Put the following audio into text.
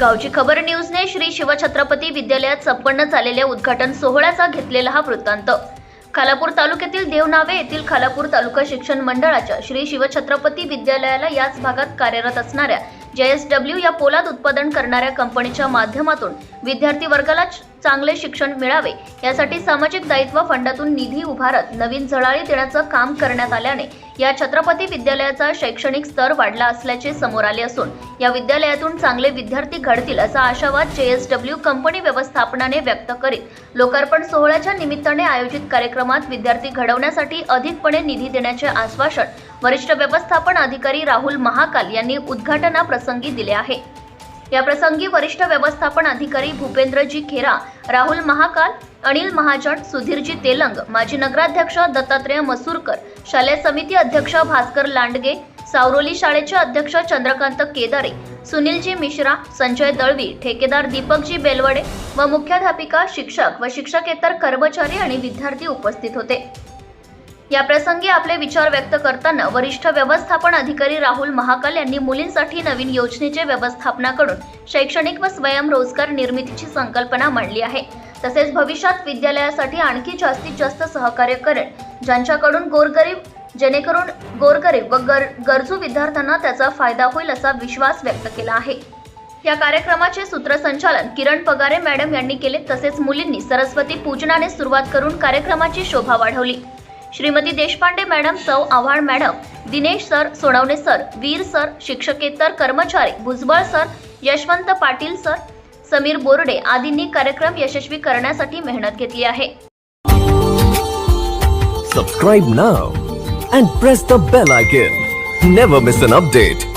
गावची खबर न्यूजने श्री शिवछत्रपती विद्यालयात संपन्न झालेल्या उद्घाटन सोहळ्याचा घेतलेला हा वृत्तांत. खालापूर तालुक्यातील देवनावे येथील खालापूर तालुका शिक्षण मंडळाच्या श्री शिवछत्रपती विद्यालयाला याच भागात कार्यरत असणाऱ्या जेएसडब्ल्यू या पोलाद उत्पादन करणाऱ्या कंपनीच्या माध्यमातून विद्यार्थी वर्गाला चांगले शिक्षण मिळावे. यासाठी सामाजिक दायित्व फंडातून निधी उभारत नवीन झळाळी देण्याचं काम करण्यात आल्याने या छत्रपती विद्यालयाचा शैक्षणिक स्तर वाढला असल्याचे समोर आले असून या विद्यालयातून चांगले विद्यार्थी घडतील असा आशावाद जेएसडब्ल्यू कंपनी व्यवस्थापनाने व्यक्त करीत लोकार्पण सोहळ्याच्या निमित्ताने आयोजित कार्यक्रमात विद्यार्थी घडवण्यासाठी अधिकपणे निधी देण्याचे आश्वासन वरिष्ठ व्यवस्थापन अधिकारी राहुल महाकाल यांनी उद्घाटनाप्रसंगी दिले आहे. या प्रसंगी वरिष्ठ व्यवस्थापन अधिकारी भूपेंद्रजी खेरा राहुल महाकाल अनिल महाजन सुधीरजी तेलंग माजी नगराध्यक्ष दत्तात्रय मसूरकर शालेय समिती अध्यक्ष भास्कर लांडगे सावरोली शाळेचे अध्यक्ष चंद्रकांत केदारे सुनीलजी मिश्रा संजय दळवी ठेकेदार दीपकजी बेलवडे व मुख्याध्यापिका शिक्षक व शिक्षकेतर कर्मचारी आणि विद्यार्थी उपस्थित होते. याप्रसंगी आपले विचार व्यक्त करताना वरिष्ठ व्यवस्थापन अधिकारी राहुल महाकाल यांनी मुलींसाठी नवीन योजनेचे व्यवस्थापनाकडून शैक्षणिक व स्वयंरोजगार निर्मितीची संकल्पना मांडली आहे. तसेच भविष्यात विद्यालयासाठी आणखी जास्तीत जास्त सहकार्य करेल. ज्यांच्याकडून गोरगरीब जेणेकरून गोरगरीब व गर गरजू विद्यार्थ्यांना त्याचा फायदा होईल असा विश्वास व्यक्त केला आहे. या कार्यक्रमाचे सूत्रसंचालन किरण पगारे मॅडम यांनी केले. तसेच मुलींनी सरस्वती पूजनाने सुरुवात करून कार्यक्रमाची शोभा वाढवली. श्रीमती देशपांडे मॅडम सौ Avhad madam Dinesh sir Sonawane sir Veer sir शिक्षकेतर कर्मचारी भुजबळ सर यशवंत पाटील सर समीर बोर्डे आदींनी कार्यक्रम यशस्वी करण्यासाठी मेहनत घेतली आहे. Subscribe now and press the bell icon never miss an update